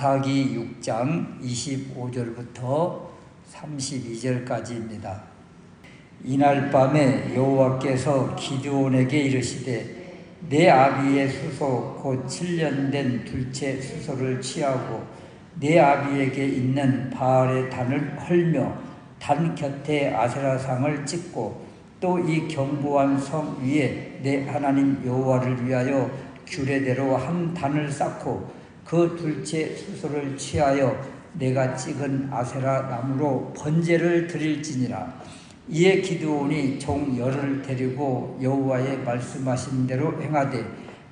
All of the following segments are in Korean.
사사기 6장 25절부터 32절까지입니다. 이날 밤에 여호와께서 기드온에게 이르시되 내 아비의 수소 곧 7년 된 둘째 수소를 취하고 내 아비에게 있는 바알의 단을 헐며 단 곁에 아세라상을 찍고 또이 견고한 섬 위에 내 하나님 여호와를 위하여 규례대로 한 단을 쌓고 그 둘째 수소를 취하여 내가 찍은 아세라 나무로 번제를 드릴지니라. 이에 기드온이 종 열을 데리고 여호와의 말씀하신 대로 행하되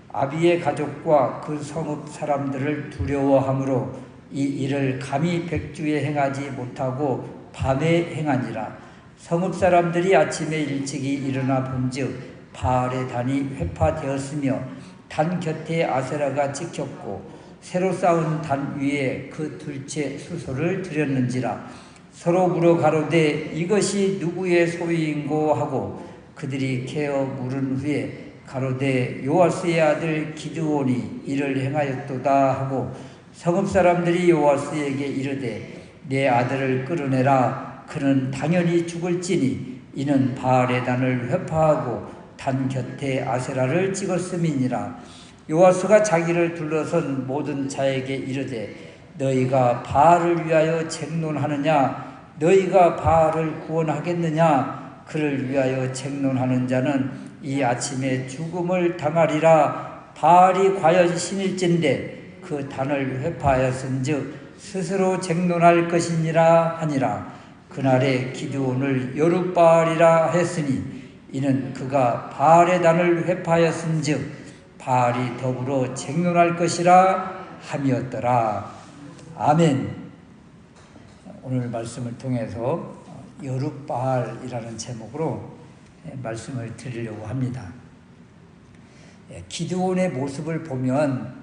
아비의 가족과 그 성읍 사람들을 두려워하므로 이 일을 감히 백주에 행하지 못하고 밤에 행하니라. 성읍 사람들이 아침에 일찍이 일어나 본즉 바알의 단이 회파되었으며 단 곁에 아세라가 찍혔고 새로 쌓은 단 위에 그 둘째 수소를 드렸는지라 서로 물어 가로되 이것이 누구의 소유인고 하고 그들이 케어 물은 후에 가로되 요아스의 아들 기드온이 이를 행하였도다 하고 성읍 사람들이 요아스에게 이르되 내 아들을 끌어내라. 그는 당연히 죽을지니 이는 바알의 단을 회파하고 단 곁에 아세라를 찍었음이니라 요아스가 자기를 둘러선 모든 자에게 이르되 너희가 바알을 위하여 쟁론하느냐? 너희가 바알을 구원하겠느냐? 그를 위하여 쟁론하는 자는 이 아침에 죽음을 당하리라. 바알이 과연 신일진데 그 단을 회파하였은즉 스스로 쟁론할 것이니라 하니라. 그날에 기드온을 여룻바알이라 했으니 이는 그가 바알의 단을 회파하였은즉 바알이 더불어 쟁론할 것이라 함이었더라. 아멘. 오늘 말씀을 통해서 여룻바알이라는 제목으로 말씀을 드리려고 합니다. 기드온의 모습을 보면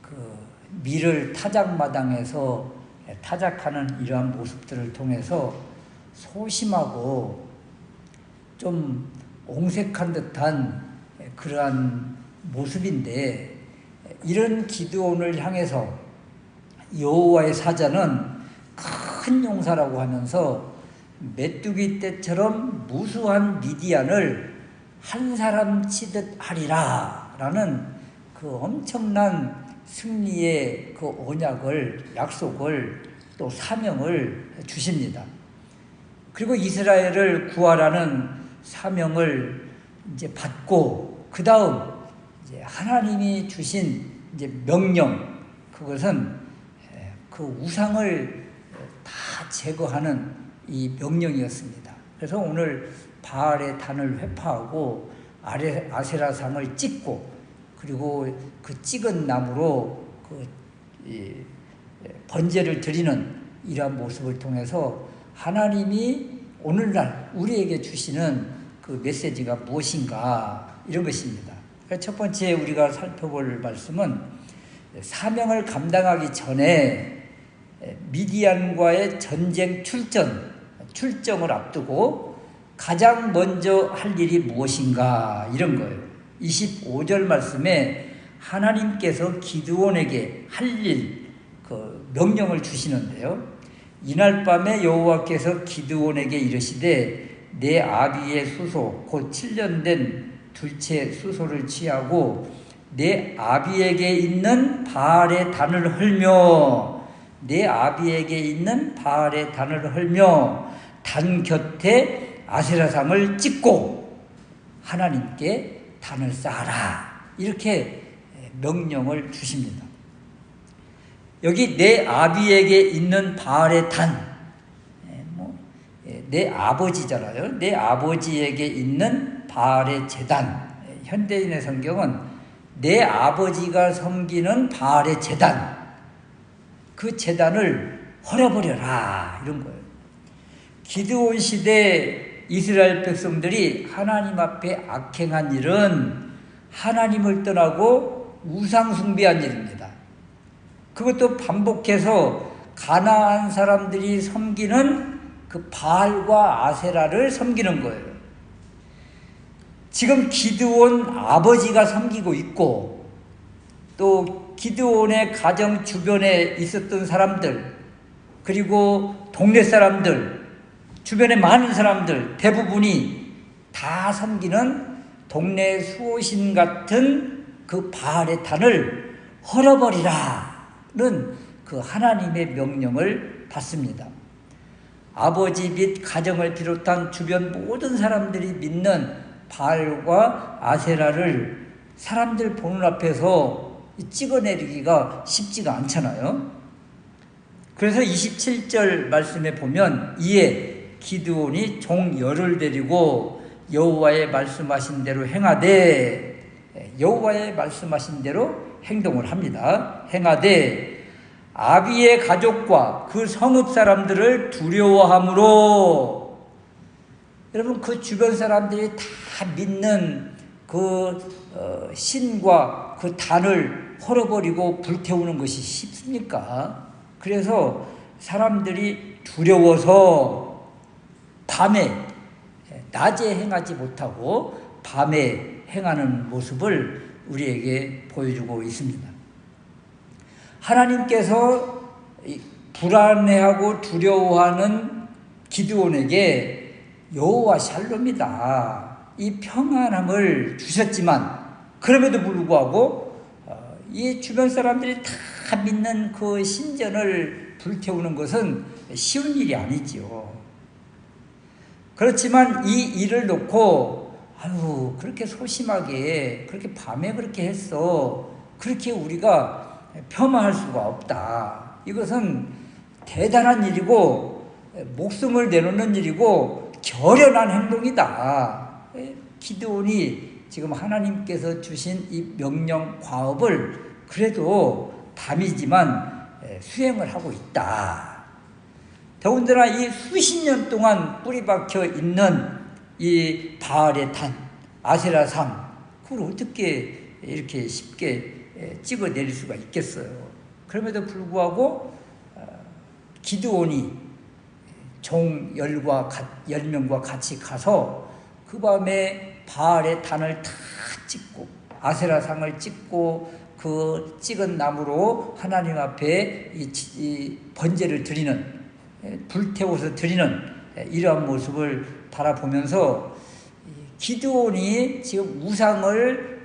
그 밀을 타작마당에서 타작하는 이러한 모습들을 통해서 소심하고 좀 옹색한 듯한 그러한 모습인데 이런 기드온을 향해서 여호와의 사자는 큰 용사라고 하면서 메뚜기 때처럼 무수한 미디안을 한 사람 치듯 하리라 라는 그 엄청난 승리의 그 언약을 약속을 또 사명을 주십니다. 그리고 이스라엘을 구하라는 사명을 이제 받고 그 다음 이제 하나님이 주신 이제 명령 그것은 그 우상을 다 제거하는 이 명령이었습니다. 그래서 오늘 바알의 단을 회파하고 아레, 아세라상을 찍고 그리고 그 찍은 나무로 그 번제를 드리는 이러한 모습을 통해서 하나님이 오늘날 우리에게 주시는 그 메시지가 무엇인가 이런 것입니다. 첫 번째 우리가 살펴볼 말씀은 사명을 감당하기 전에 미디안과의 전쟁 출전, 출정을 앞두고 가장 먼저 할 일이 무엇인가 이런 거예요. 25절 말씀에 하나님께서 기드온에게 할 일, 그 명령을 주시는데요. 이날 밤에 여호와께서 기드온에게 이르시되 내 아비의 수소 곧 7년 된 둘째 수소를 취하고 내 아비에게 있는 바알의 단을 헐며 내 아비에게 있는 바알의 단을 헐며 단 곁에 아세라상을 찍고 하나님께 단을 쌓아라 이렇게 명령을 주십니다. 여기 내 아비에게 있는 바알의 단, 뭐, 내 아버지잖아요. 내 아버지에게 있는 바알의 재단. 현대인의 성경은 내 아버지가 섬기는 바알의 재단. 그 재단을 헐어버려라. 이런 거예요. 기드온 시대 이스라엘 백성들이 하나님 앞에 악행한 일은 하나님을 떠나고 우상 숭배한 일입니다. 그것도 반복해서 가나안 사람들이 섬기는 그 바알과 아세라를 섬기는 거예요. 지금 기드온 아버지가 섬기고 있고 또 기드온의 가정 주변에 있었던 사람들, 그리고 동네 사람들, 주변에 많은 사람들 대부분이 다 섬기는 동네 수호신 같은 그 바알의 단을 헐어버리라는 그 하나님의 명령을 받습니다. 아버지 및 가정을 비롯한 주변 모든 사람들이 믿는 바알과 아세라를 사람들 보는 앞에서 찍어내리기가 쉽지가 않잖아요. 그래서 27절 말씀에 보면 이에 기드온이 종 열을 데리고 여호와의 말씀하신 대로 행하되 여호와의 말씀하신 대로 행동을 합니다. 행하되 아비의 가족과 그 성읍 사람들을 두려워함으로 여러분 그 주변 사람들이 다 믿는 그 어, 신과 그 단을 헐어버리고 불태우는 것이 쉽습니까? 그래서 사람들이 두려워서 밤에 낮에 행하지 못하고 밤에 행하는 모습을 우리에게 보여주고 있습니다. 하나님께서 불안해하고 두려워하는 기드온에게 여호와 샬롬이다. 이 평안함을 주셨지만 그럼에도 불구하고 어, 이 주변 사람들이 다 믿는 그 신전을 불태우는 것은 쉬운 일이 아니지요. 그렇지만 이 일을 놓고 아유 그렇게 소심하게 그렇게 밤에 그렇게 했어 그렇게 우리가 폄하할 수가 없다. 이것은 대단한 일이고 목숨을 내놓는 일이고 결연한 행동이다. 기드온이 지금 하나님께서 주신 이 명령 과업을 그래도 밤이지만 수행을 하고 있다. 더군다나 이 수십 년 동안 뿌리 박혀 있는 이 바알의 탄, 아세라 상, 그걸 어떻게 이렇게 쉽게 찍어 내릴 수가 있겠어요. 그럼에도 불구하고 어, 기드온이 종 열과 열 명과 같이 가서 그 밤에 바알의 단을 다 찍고 아세라 상을 찍고 그 찍은 나무로 하나님 앞에 이, 이 번제를 드리는 불태워서 드리는 이러한 모습을 바라보면서 기드온이 지금 우상을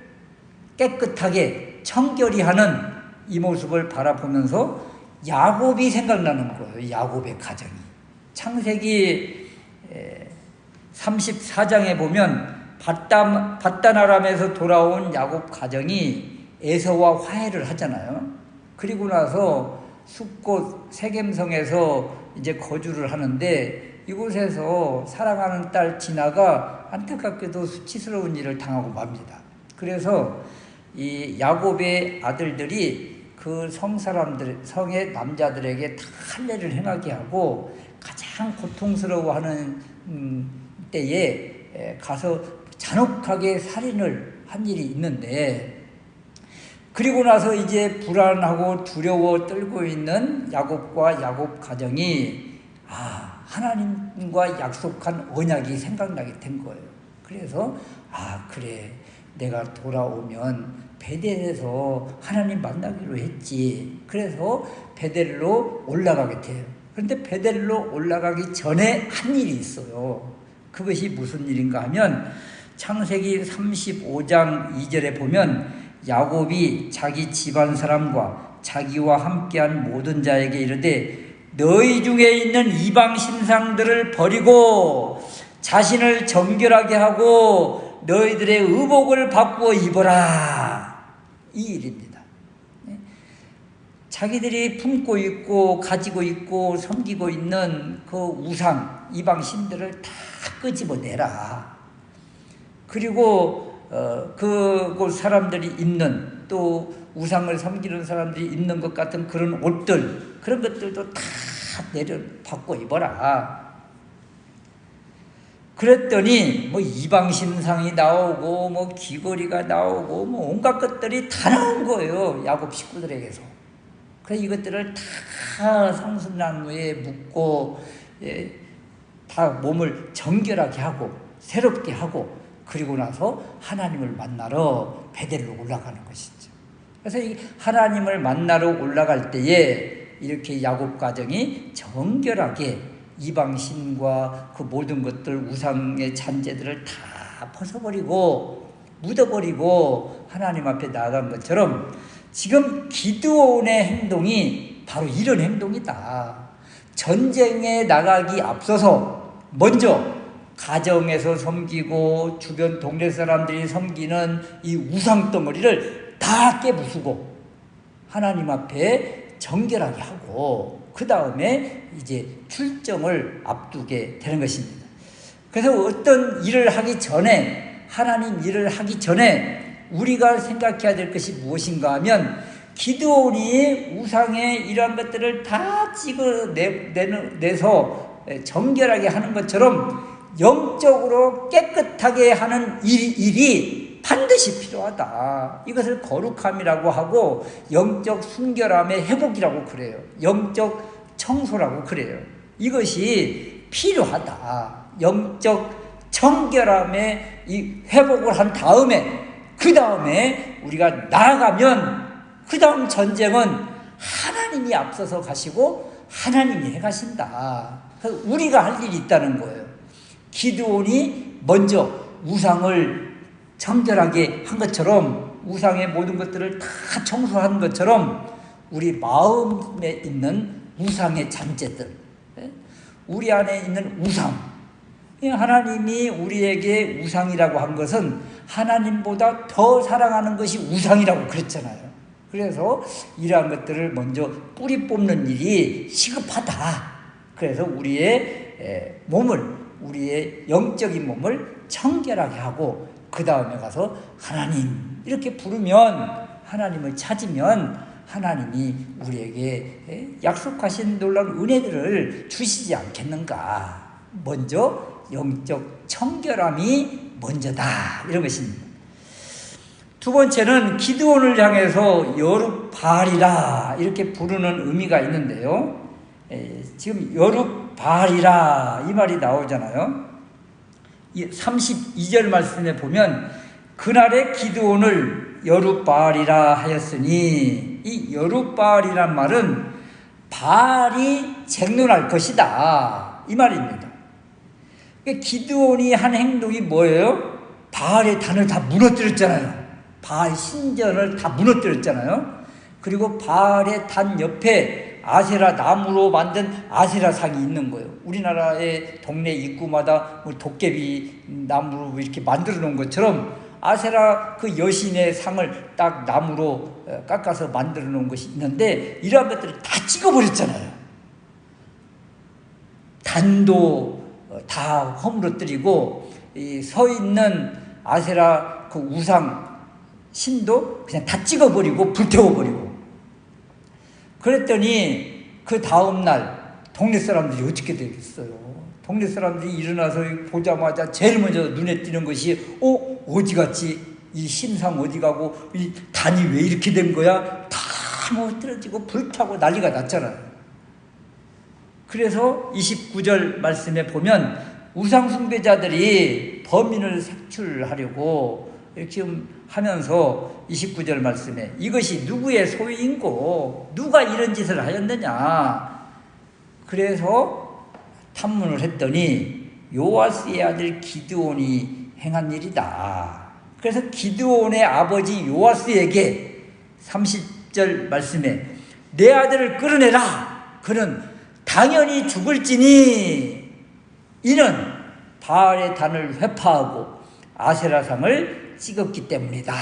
깨끗하게 청결히 하는 이 모습을 바라보면서 야곱이 생각나는 거예요. 야곱의 가정이. 창세기 34장에 보면 바단, 바단아람에서 돌아온 야곱 가정이 에서와 화해를 하잖아요. 그리고 나서 숲곳 세겜성에서 이제 거주를 하는데 이곳에서 사랑하는 딸 디나가 안타깝게도 수치스러운 일을 당하고 맙니다. 그래서 이 야곱의 아들들이 그 성 사람들, 성의 남자들에게 다 할례를 행하게 하고 가장 고통스러워하는 음, 때에 가서 잔혹하게 살인을 한 일이 있는데 그리고 나서 이제 불안하고 두려워 떨고 있는 야곱과 야곱 가정이 아 하나님과 약속한 언약이 생각나게 된 거예요. 그래서 아 그래 내가 돌아오면 베델에서 하나님 만나기로 했지. 그래서 베델로 올라가게 돼요. 그런데 베델로 올라가기 전에 한 일이 있어요. 그것이 무슨 일인가 하면 창세기 35장 2절에 보면 야곱이 자기 집안 사람과 자기와 함께한 모든 자에게 이르되 너희 중에 있는 이방 신상들을 버리고 자신을 정결하게 하고 너희들의 의복을 바꾸어 입어라 이 일입니다. 네? 자기들이 품고 있고 가지고 있고 섬기고 있는 그 우상 이방 신들을 다 끄집어내라. 그리고 어, 그곳 사람들이 입는 또 우상을 섬기는 사람들이 입는 것 같은 그런 옷들 그런 것들도 다 내려 바꿔 입어라. 그랬더니 뭐 이방 신상이 나오고 뭐 귀걸이가 나오고 뭐 온갖 것들이 다 나온 거예요 야곱 식구들에게서. 그 이것들을 다 상순나무에 묶고 예, 다 몸을 정결하게 하고 새롭게 하고 그리고 나서 하나님을 만나러 베델로 올라가는 것이죠. 그래서 이 하나님을 만나러 올라갈 때에 이렇게 야곱 가정이 정결하게 이방신과 그 모든 것들 우상의 잔재들을 다 벗어버리고 묻어버리고 하나님 앞에 나아간 것처럼 지금 기드온의 행동이 바로 이런 행동이다. 전쟁에 나가기 앞서서 먼저 가정에서 섬기고 주변 동네 사람들이 섬기는 이 우상 덩어리를 다 깨부수고 하나님 앞에 정결하게 하고 그 다음에 이제 출정을 앞두게 되는 것입니다. 그래서 어떤 일을 하기 전에 하나님 일을 하기 전에 우리가 생각해야 될 것이 무엇인가 하면 기드온이 우상의 이러한 것들을 다 찍어내서 정결하게 하는 것처럼 영적으로 깨끗하게 하는 일, 일이 반드시 필요하다. 이것을 거룩함이라고 하고 영적 순결함의 회복이라고 그래요. 영적 청소라고 그래요. 이것이 필요하다. 영적 청결함의 이 회복을 한 다음에 그 다음에 우리가 나아가면 그 다음 전쟁은 하나님이 앞서서 가시고 하나님이 해 가신다. 우리가 할 일이 있다는 거예요. 기드온이 먼저 우상을 정결하게 한 것처럼 우상의 모든 것들을 다 청소한 것처럼 우리 마음에 있는 우상의 잔재들, 예? 우리 안에 있는 우상, 하나님이 우리에게 우상이라고 한 것은 하나님보다 더 사랑하는 것이 우상이라고 그랬잖아요. 그래서 이러한 것들을 먼저 뿌리 뽑는 일이 시급하다. 그래서 우리의 몸을 우리의 영적인 몸을 청결하게 하고 그 다음에 가서 하나님 이렇게 부르면 하나님을 찾으면 하나님이 우리에게 약속하신 놀라운 은혜들을 주시지 않겠는가. 먼저 영적 청결함이 먼저다. 이런 것입니다. 두 번째는 기드온을 향해서 여룻바알이라 이렇게 부르는 의미가 있는데요. 지금 여룻바알이라 이 말이 나오잖아요. 32절 말씀에 보면 그날의 기드온을 여룻바알이라 하였으니 이 여룻바알이란 말은 바알이 쟁론할 것이다 이 말입니다. 기드온이 한 행동이 뭐예요? 바알의 단을 다 무너뜨렸잖아요. 바알 신전을 다 무너뜨렸잖아요. 그리고 바알의 단 옆에 아세라 나무로 만든 아세라 상이 있는 거예요. 우리나라의 동네 입구마다 뭐 도깨비 나무로 이렇게 만들어 놓은 것처럼 아세라 그 여신의 상을 딱 나무로 어, 깎아서 만들어 놓은 것이 있는데 이러한 것들을 다 찍어버렸잖아요. 단도 어, 다 허물어뜨리고 서 있는 아세라 그 우상 신도 그냥 다 찍어버리고 불태워버리고 그랬더니 그 다음날 동네 사람들이 어떻게 되겠어요? 동네 사람들이 일어나서 보자마자 제일 먼저 눈에 띄는 것이 어? 어디 갔지? 이 신상 어디 가고 이 단이 왜 이렇게 된 거야? 다뭐 떨어지고 불타고 난리가 났잖아요. 그래서 29절 말씀에 보면 우상 숭배자들이 범인을 색출하려고 이렇게 하면서 29절 말씀에 이것이 누구의 소유인고 누가 이런 짓을 하였느냐 그래서 탐문을 했더니 요아스의 아들 기드온이 행한 일이다. 그래서 기드온의 아버지 요아스에게 30절 말씀에 내 아들을 끌어내라. 그는 당연히 죽을지니 이는 바알의 단을 회파하고 아세라상을 찍었기 때문이다.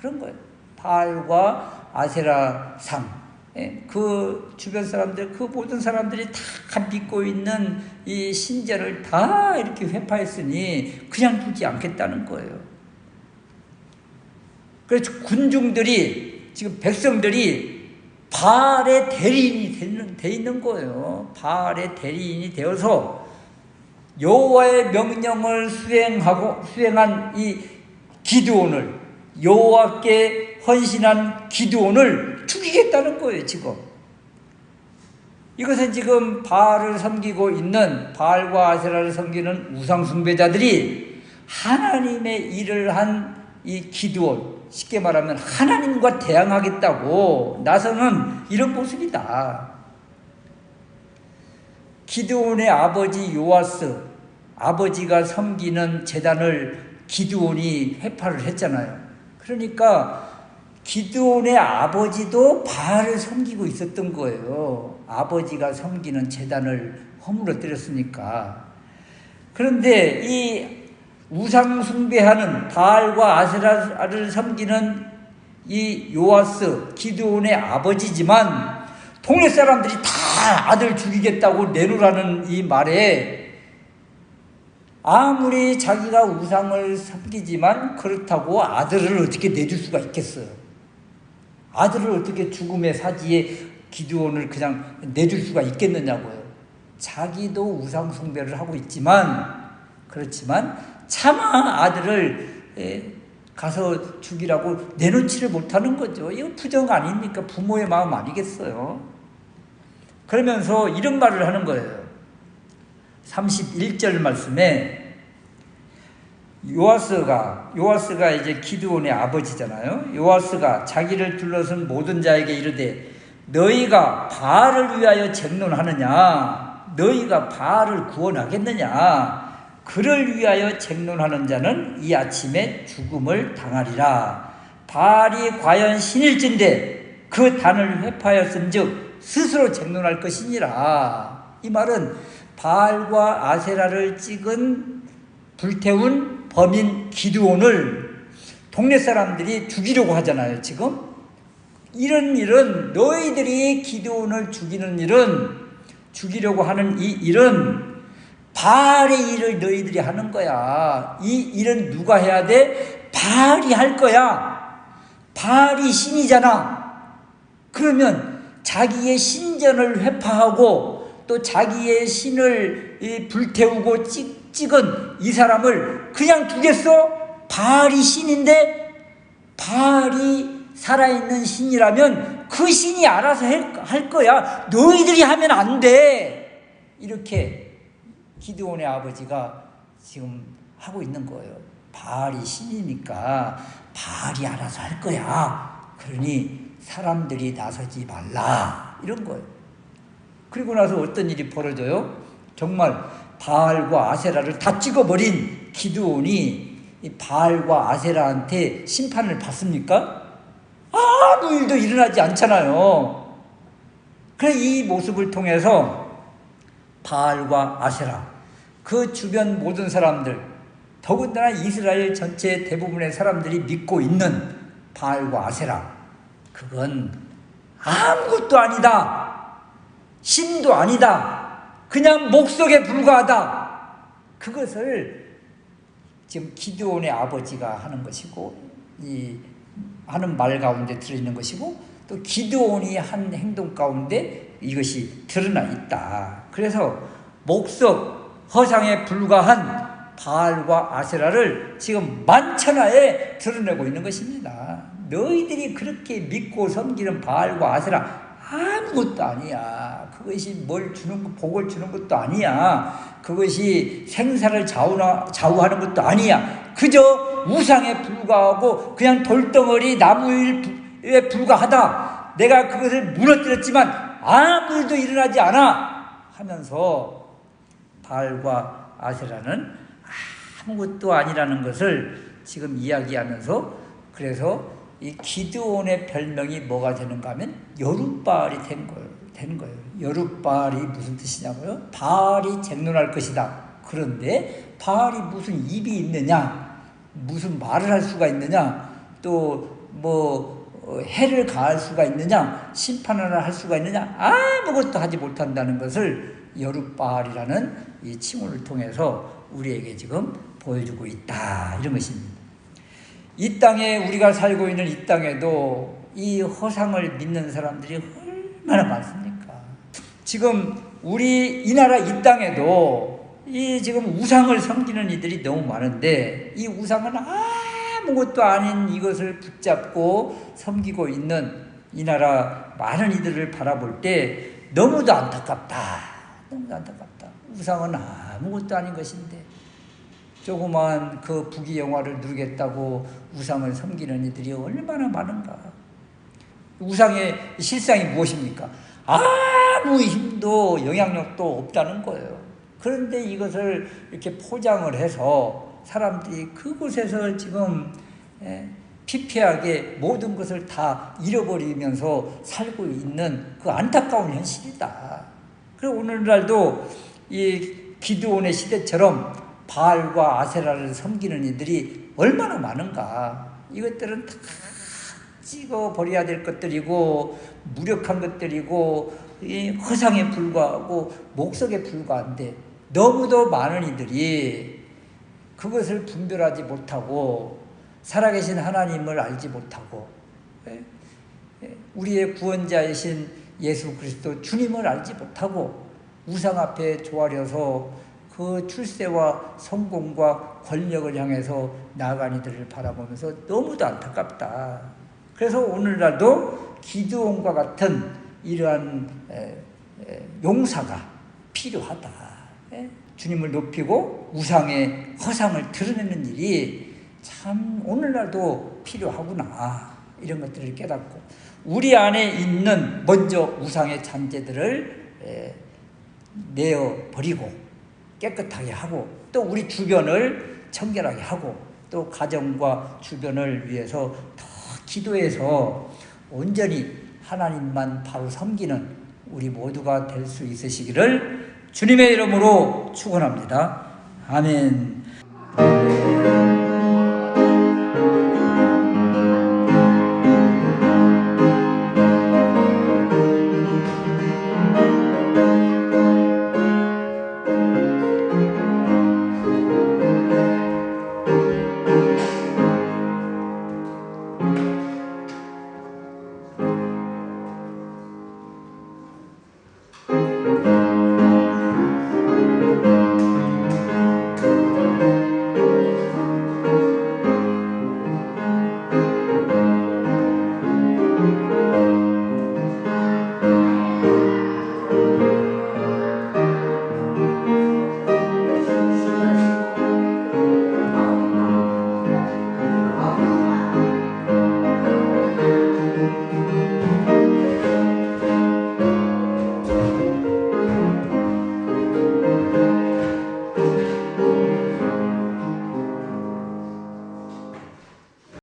그런 거예요. 바알과 아세라상. 예, 그 주변 사람들, 그 모든 사람들이 다 믿고 있는 이 신전을 다 이렇게 회파했으니 그냥 두지 않겠다는 거예요. 그래서 군중들이, 지금 백성들이 바알의 대리인이 되는, 돼 있는 거예요. 바알의 대리인이 되어서 여호와의 명령을 수행하고 수행한 이 기드온을 여호와께 헌신한 기드온을 죽이겠다는 거예요, 지금. 이것은 지금 바알을 섬기고 있는 바알과 아세라를 섬기는 우상 숭배자들이 하나님의 일을 한 이 기드온, 쉽게 말하면 하나님과 대항하겠다고 나서는 이런 모습이다. 기드온의 아버지 요아스 아버지가 섬기는 재단을 기드온이 회파를 했잖아요. 그러니까 기드온의 아버지도 바알을 섬기고 있었던 거예요. 아버지가 섬기는 재단을 허물어뜨렸으니까. 그런데 이 우상 숭배하는 바알과 아세라를 섬기는 이 요아스 기드온의 아버지지만 동네 사람들이 다 아들 죽이겠다고 내놓으라는 이 말에 아무리 자기가 우상을 섬기지만 그렇다고 아들을 어떻게 내줄 수가 있겠어요? 아들을 어떻게 죽음의 사지에 기드온을 그냥 내줄 수가 있겠느냐고요. 자기도 우상 숭배를 하고 있지만 그렇지만 차마 아들을 가서 죽이라고 내놓지를 못하는 거죠. 이거 부정 아닙니까? 부모의 마음 아니겠어요? 그러면서 이런 말을 하는 거예요. 31절 말씀에 요아스가 요아스가 이제 기드온의 아버지잖아요. 요아스가 자기를 둘러선 모든 자에게 이르되 너희가 바알을 위하여 쟁론하느냐? 너희가 바알을 구원하겠느냐? 그를 위하여 쟁론하는 자는 이 아침에 죽음을 당하리라. 바알이 과연 신일진데 그 단을 회파하였음즉 스스로 쟁론할 것이니라. 이 말은 바알과 아세라를 찍은 불태운 범인 기드온을 동네 사람들이 죽이려고 하잖아요, 지금. 이런 일은 너희들이 기드온을 죽이는 일은 죽이려고 하는 이 일은 바알의 일을 너희들이 하는 거야. 이 일은 누가 해야 돼? 바알이 할 거야. 바알이 신이잖아. 그러면 자기의 신전을 회파하고 또 자기의 신을 불태우고 찍, 찍은 이 사람을 그냥 두겠어? 바알이 신인데 바알이 살아있는 신이라면 그 신이 알아서 할 거야. 너희들이 하면 안 돼. 이렇게 기드온의 아버지가 지금 하고 있는 거예요. 바알이 신이니까 바알이 알아서 할 거야. 그러니 사람들이 나서지 말라. 이런 거예요. 그리고 나서 어떤 일이 벌어져요? 정말 바알과 아세라를 다 찍어버린 기드온이 바알과 아세라한테 심판을 받습니까? 아무 일도 일어나지 않잖아요. 그래 이 모습을 통해서 바알과 아세라 그 주변 모든 사람들 더군다나 이스라엘 전체 대부분의 사람들이 믿고 있는 바알과 아세라 그건 아무것도 아니다. 신도 아니다. 그냥 목석에 불과하다. 그것을 지금 기드온의 아버지가 하는 것이고 이 하는 말 가운데 들어있는 것이고 또 기도원이 한 행동 가운데 이것이 드러나 있다. 그래서 목석 허상에 불과한 바알과 아세라를 지금 만천하에 드러내고 있는 것입니다. 너희들이 그렇게 믿고 섬기는 바알과 아세라 아무것도 아니야. 그것이 뭘 주는 것, 복을 주는 것도 아니야. 그것이 생사를 좌우나, 좌우하는 것도 아니야. 그저 우상에 불과하고 그냥 돌덩어리 나무에 불과하다. 내가 그것을 무너뜨렸지만 아무 일도 일어나지 않아. 하면서 바알과 아세라는 아무것도 아니라는 것을 지금 이야기하면서 그래서 이 기드온의 별명이 뭐가 되는가 하면 여룻바알이 된 거예요. 되는 거예요. 여룻바알이 무슨 뜻이냐고요? 바알이 쟁론할 것이다. 그런데 바알이 무슨 입이 있느냐? 무슨 말을 할 수가 있느냐? 또뭐 어, 해를 가할 수가 있느냐? 심판을 할 수가 있느냐? 아무것도 하지 못한다는 것을 여룻바알이라는 이 칭호를 통해서 우리에게 지금 보여주고 있다. 이런 것입니다. 이 땅에 우리가 살고 있는 이 땅에도 이 허상을 믿는 사람들이 얼마나 많습니까? 지금 우리 이 나라 이 땅에도 이 지금 우상을 섬기는 이들이 너무 많은데 이 우상은 아무것도 아닌 이것을 붙잡고 섬기고 있는 이 나라 많은 이들을 바라볼 때 너무도 안타깝다. 너무도 안타깝다. 우상은 아무것도 아닌 것인데 조그만 그 부귀 영화를 누리겠다고 우상을 섬기는 이들이 얼마나 많은가. 우상의 실상이 무엇입니까? 아무 힘도 영향력도 없다는 거예요. 그런데 이것을 이렇게 포장을 해서 사람들이 그곳에서 지금 예, 피폐하게 모든 것을 다 잃어버리면서 살고 있는 그 안타까운 현실이다. 그리고 오늘날도 이 기드온의 시대처럼 바알과 아세라를 섬기는 이들이 얼마나 많은가. 이것들은 다 찍어 버려야 될 것들이고 무력한 것들이고 이 허상에 불과하고 목석에 불과한데 너무도 많은 이들이 그것을 분별하지 못하고 살아계신 하나님을 알지 못하고 예? 예, 우리의 구원자이신 예수 그리스도 주님을 알지 못하고 우상 앞에 조아려서 그 출세와 성공과 권력을 향해서 나아간 이들을 바라보면서 너무도 안타깝다. 그래서 오늘날도 기드온과 같은 이러한 용사가 필요하다. 예? 주님을 높이고 우상의 허상을 드러내는 일이 참 오늘날도 필요하구나. 이런 것들을 깨닫고 우리 안에 있는 먼저 우상의 잔재들을 에, 내어 버리고 깨끗하게 하고 또 우리 주변을 청결하게 하고 또 가정과 주변을 위해서 더 기도해서 온전히 하나님만 바로 섬기는 우리 모두가 될 수 있으시기를 주님의 이름으로 축원합니다. 아멘.